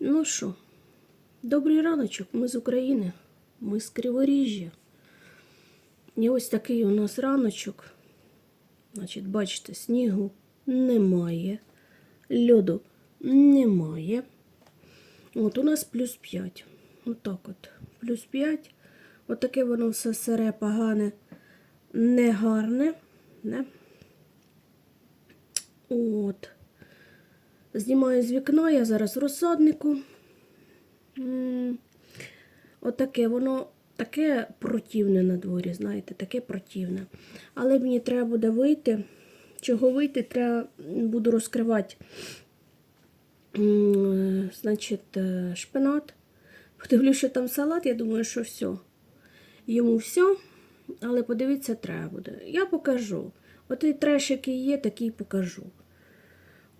Ну що, добрий раночок, ми з України, ми з Криворіжжя. І ось такий у нас раночок. Значить, бачите, снігу немає, льоду немає. От у нас плюс 5. Отак от. Плюс 5. Отаке воно все сире, погане, негарне. Не? От. Знімаю з вікна, я зараз в розсаднику. Отаке воно таке противне на дворі, знаєте, таке противне. Але мені треба буде вийти. Чого вийти, треба буду розкривати значить, е, шпинат. Подивлюсь, що там салат, я думаю, що все. Йому все, але подивитися треба буде. Я покажу. Отий треш, який є, такий покажу.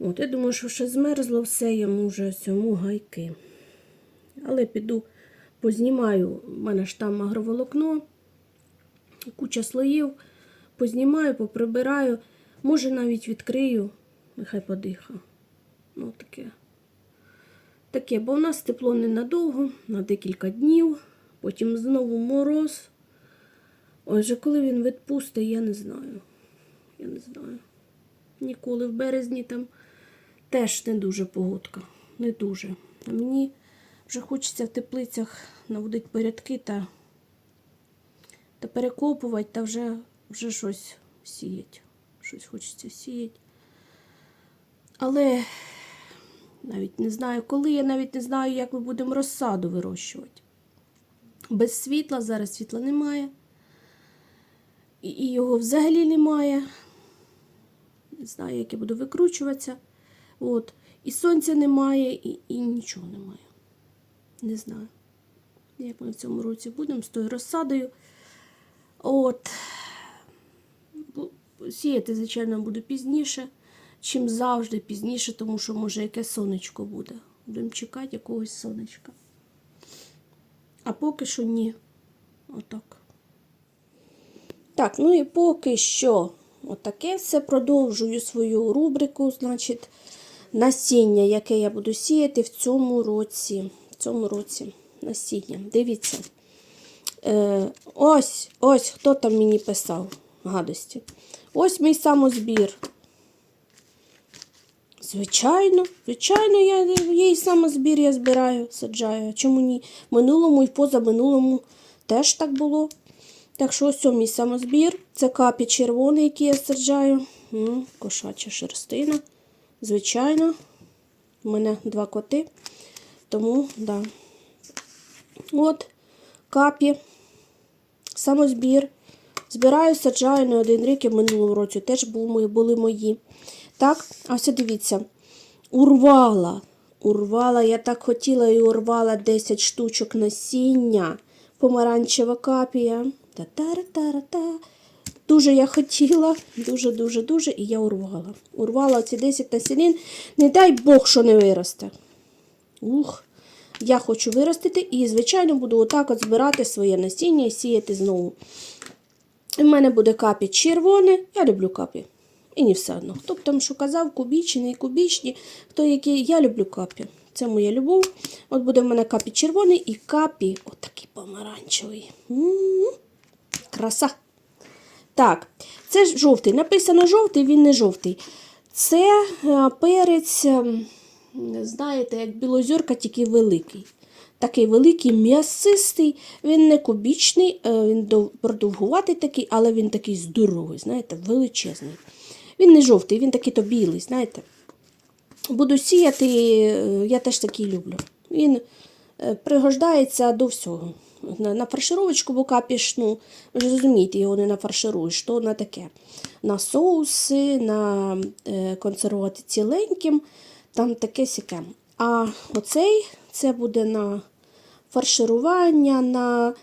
От, я думаю, що ще змерзло все, йому вже цьому гайки. Але піду познімаю, у мене ж там агроволокно, куча слоїв, познімаю, поприбираю, може навіть відкрию, нехай подиха. Ну, таке. Таке, бо в нас тепло ненадовго, на декілька днів, потім знову мороз. Отже, коли він відпустить, я не знаю. Я не знаю. Ніколи в березні там теж не дуже погодка. Не дуже. А мені вже хочеться в теплицях наводити порядки та, та перекопувати, та вже, вже щось сіять. Щось хочеться сіяти. Але навіть не знаю, коли, я навіть не знаю, як ми будемо розсаду вирощувати. Без світла, зараз світла немає. І, його взагалі немає. Не знаю, як я буду викручуватися. От. І сонця немає, і, і нічого немає. Не знаю, як ми в цьому році будемо з тою розсадою. От. Сіяти, звичайно, буду пізніше, чим завжди пізніше, тому що може яке сонечко буде. Будемо чекати якогось сонечка. А поки що ні. Отак. Так, ну і поки що отаке все продовжую свою рубрику, значить, насіння, яке я буду сіяти в цьому році. В цьому році насіння. Дивіться. Е, ось, ось хто там мені писав гадості. Ось мій самозбір. Звичайно, звичайно, я її самозбір я збираю, саджаю. Чому ні? Минулому і позаминулому теж так було. Так що ось мій самозбір. Це капі червоний, який я саджаю. М, Кошача шерстина. Звичайно, у мене два коти. Тому, да. От, капі, самозбір. Збираю, саджаю не один рік і в минулому році теж були мої. Так, а все дивіться. Урвала. Урвала, я так хотіла і урвала 10 штучок насіння. Помаранчева капія. Та-та-ра-та-ра-та. Дуже я хотіла, дуже, дуже, дуже, і я урвала. Урвала ці 10 насінин. Не дай Бог, що не виросте. Ух, я хочу виростити і, звичайно, буду отак от збирати своє насіння і сіяти знову. У мене буде капі червоне, я люблю капі. І не все одно. Хто б там що казав, кубічні, не кубічні, хто який, я люблю капі. Це моя любов. От буде в мене капі червоний і капі отакий помаранчевий. М-м-м. Краса. Так, це жовтий. Написано жовтий, він не жовтий. Це е, перець, ем, знаєте, як білозірка, тільки великий. Такий великий, м'ясистий, він не кубічний, е, він продовгуватий такий, але він такий здоровий, знаєте, величезний. Він не жовтий, він такий то білий, знаєте. Буду сіяти, е, я теж такий люблю. Він е, пригождається до всього. На, на фаршировочку бока пішну. Ви ж розумієте, його не нафаршируєш, то на таке. На соуси, на е, консервувати ціленьким, там таке сяке. А оцей це буде на фарширування, на.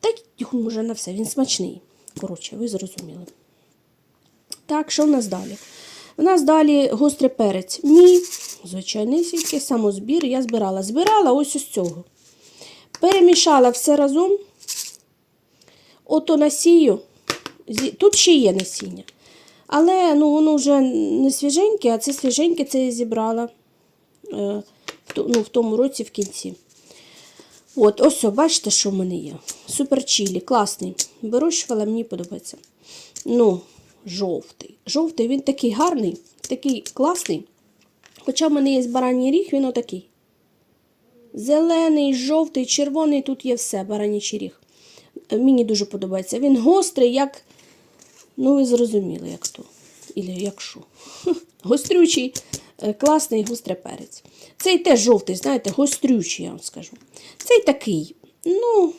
Та й може на все, він смачний. Коротше, ви зрозуміли. Так, що в нас далі? У нас далі гострий перець. Мій, звичайнісінький, самозбір. Я збирала. Збирала ось із цього. Перемішала все разом. Ото насію. Тут ще є насіння. Але ну, воно вже не свіженьке, а це свіженьке, це я зібрала. Е, ну, в тому році в кінці. От, ось, бачите, що в мене є. Супер чілі, класний. Вирощувала, мені подобається. Ну, жовтий. Жовтий, він такий гарний, такий класний. Хоча в мене є бараній ріг, він отакий. Зелений, жовтий, червоний, тут є все, баранячий ріг. Е, Мені дуже подобається. Він гострий, як. Ну, ви зрозуміли, як то. Ілі як що. Гострючий, е, класний гострий перець. Цей теж жовтий, знаєте, гострючий, я вам скажу. Цей такий, ну,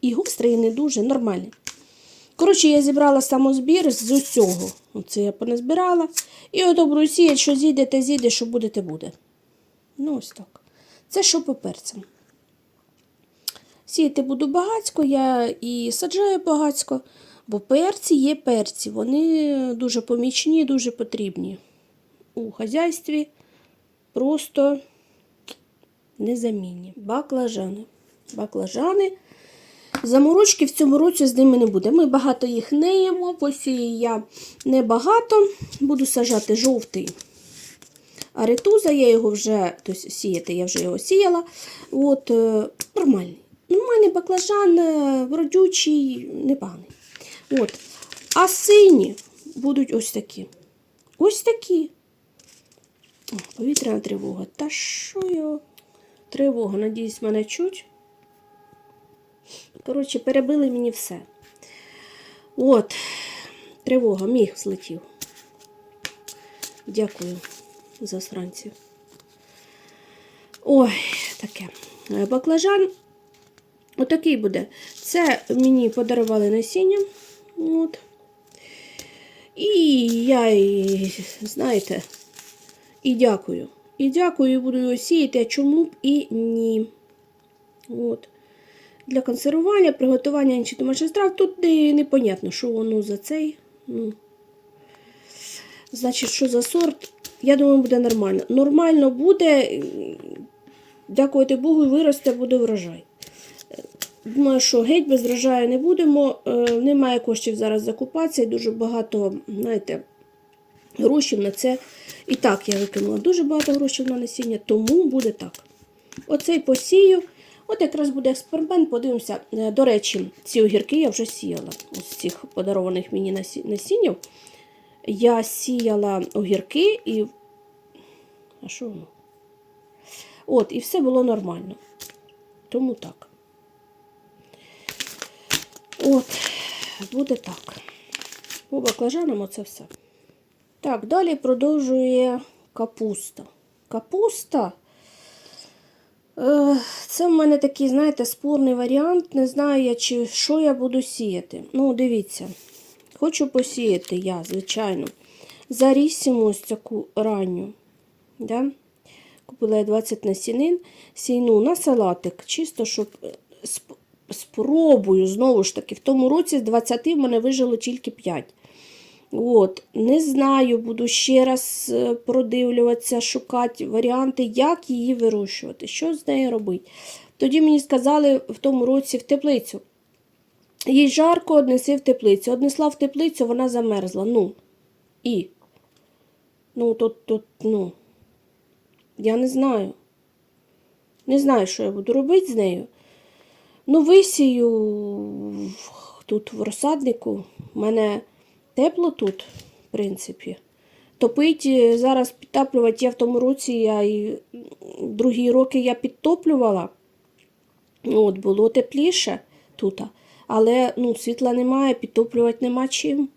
і гострий, і не дуже, нормальний. Коротше, я зібрала самозбір з усього. Оце я поназбирала. І ото буду сіяти, що зійде, те зійде, що буде, те буде. Ну, ось так. Це що по перцям. Сіяти буду багацько, я і саджаю багацько, бо перці є перці. Вони дуже помічні, дуже потрібні. У хазяйстві просто незамінні. Баклажани. Баклажани. Заморочки в цьому році з ними не буде. Ми багато їх не їмо, посію я небагато. Буду сажати жовтий аритуза, я його вже тобто, сіяти, я вже його сіяла. От, е, нормальний. Нормальний баклажан, е, родючий, непоганий. От. А сині будуть ось такі. Ось такі. О, повітряна тривога. Та що його? Тривога, надіюсь, мене чуть. Коротше, перебили мені все. От, тривога, міг злетів. Дякую за сранців. Ой, таке. Е, Баклажан отакий буде. Це мені подарували насіння. От. І я, знаєте, і дякую. І дякую, буду його сіяти, а чому б і ні. От. Для консервування, приготування інших домашніх страв. Тут не, непонятно, що воно за цей. Ну. Значить, що за сорт? Я думаю, буде нормально. Нормально буде, дякувати Богу, виросте, буде врожай. Думаю, що геть без врожаю не будемо. Е, Немає коштів зараз закупатися і дуже багато, знаєте, грошей на це. І так я викинула дуже багато грошей на насіння, тому буде так. Оцей посію. От якраз буде експеримент, подивимося. Е, До речі, ці огірки я вже сіяла. З цих подарованих мені насі- насіннів. Я сіяла огірки і. А що воно? От, і все було нормально. Тому так. От, буде так. По баклажанам оце все. Так, далі продовжує капуста. Капуста. Е, Це в мене такий, знаєте, спорний варіант. Не знаю чи що я буду сіяти. Ну, дивіться. Хочу посіяти я, звичайно. Зарісіму ось таку ранню. Да? Купила я 20 насінин, сійну на салатик, чисто, щоб е, сп- спробую, знову ж таки, в тому році з 20 в мене вижило тільки 5. От, не знаю, буду ще раз е, продивлюватися, шукати варіанти, як її вирощувати, що з нею робити. Тоді мені сказали в тому році в теплицю. Їй жарко, однеси в теплицю. Однесла в теплицю, вона замерзла. Ну. І. Ну, тут, тут, ну. Я не знаю. Не знаю, що я буду робити з нею. Ну, висію тут в розсаднику. У мене тепло тут, в принципі. Топить е, зараз підтоплювати я в тому році, я і другі роки я підтоплювала. От, було тепліше тут. Але ну, світла немає, підтоплювати нема чим.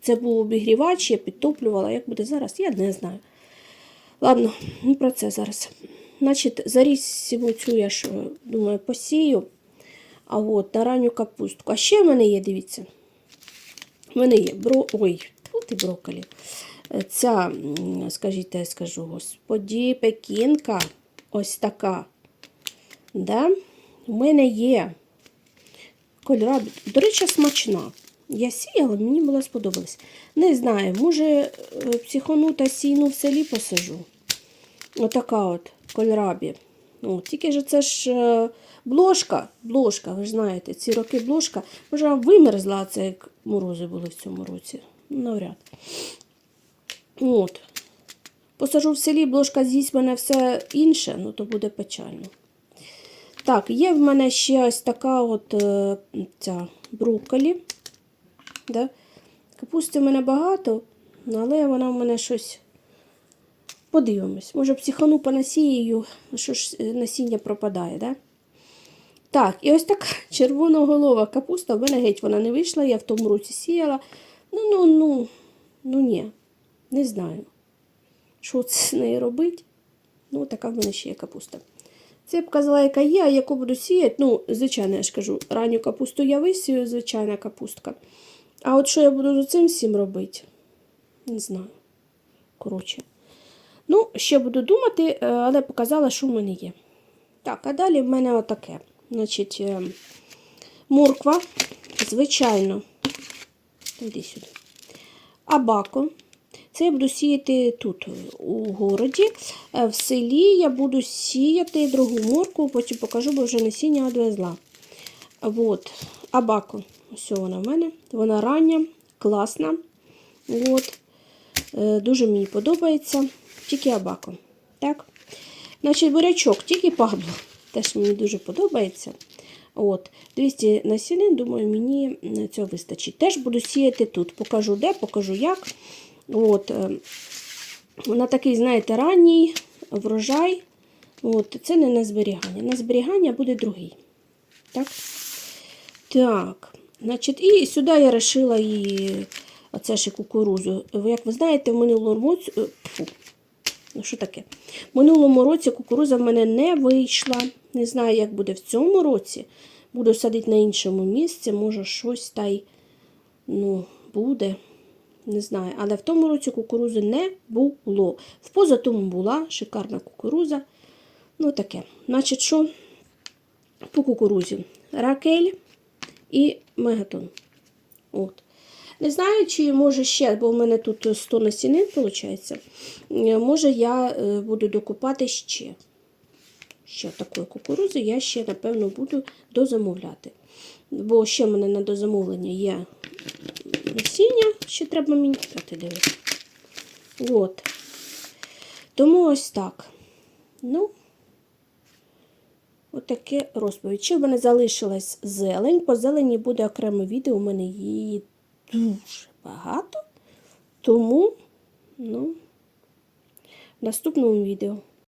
Це був обігрівач, я підтоплювала. Як буде зараз, я не знаю. Ладно, не про це зараз. Значить, заріз цю я ж, думаю, посію. А от на ранню капустку. А ще в мене є, дивіться. В мене є бро... Ой, тут і брокколі. Ця, скажіть, я скажу, господі, пекінка. Ось така. Да? У мене є кольора. До речі, смачна. Я сіяла, мені було сподобалось. Не знаю, може е, психону та сіну в селі посажу. Отака от кольрабі. Ну, тільки ж це ж е, бложка, бложка, ви ж знаєте, ці роки бложка. Може, вона вимерзла, це як морози були в цьому році. Навряд. От. посажу в селі, блошка з'їсть мене все інше, ну то буде печально. Так, є в мене ще ось така от е, ця брокколі. Да? Капусти в мене багато, але вона в мене щось. Подивимось. Може, психану понасією, що ж е, насіння пропадає, да? Так, і ось така червоноголова капуста. В мене геть вона не вийшла, я в тому році сіяла. Ну, ну, ну, ну ні, не знаю. Що це з нею робити? Ну, така в мене ще є капуста. Це б яка є, а яку буду сіяти. Ну, звичайно, я ж кажу, ранню капусту я висію, звичайна капустка. А от що я буду з цим всім робити? Не знаю. Коротше. Ну, ще буду думати, е, але показала, що в мене є. Так, а далі в мене отаке. Значить, е, морква, звичайно. Іди сюди. Абако. Це я буду сіяти тут, у городі. Е, В селі я буду сіяти другу морку, потім покажу, бо вже насіння відвезла. От. Абако. Ось вона в мене. Вона рання, класна. От. Е, Дуже мені подобається. Тільки абако. Так. Значить, бурячок, тільки падло. Теж мені дуже подобається. От, 200 насінин, думаю, мені цього вистачить. Теж буду сіяти тут. Покажу де, покажу як. От, е, на такий, знаєте, ранній врожай. От, це не на зберігання. На зберігання буде другий. Так. Так. Значить, і сюди я вирішила і оце ще кукурузу. Як ви знаєте, в минулому році. е, Ну, що таке? В минулому році кукуруза в мене не вийшла. Не знаю, як буде в цьому році. Буду садити на іншому місці, може, щось та й ну, буде. Не знаю. Але в тому році кукурузи не було. В позатому була шикарна кукуруза. Ну, таке. Значить, що по кукурузі? Ракель і мегатон. От. Не знаю, чи може ще, бо в мене тут 100 насінин, виходить. Може, я е, буду докупати ще. Ще такої кукурузи я ще, напевно, буду дозамовляти. Бо ще в мене на дозамовлення є насіння, ще треба мені дати. От. Тому ось так. Ну, отаке розповідь. Ще в мене залишилась зелень. По зелені буде окреме відео, у мене її дуже багато. Тому, ну, в наступному відео.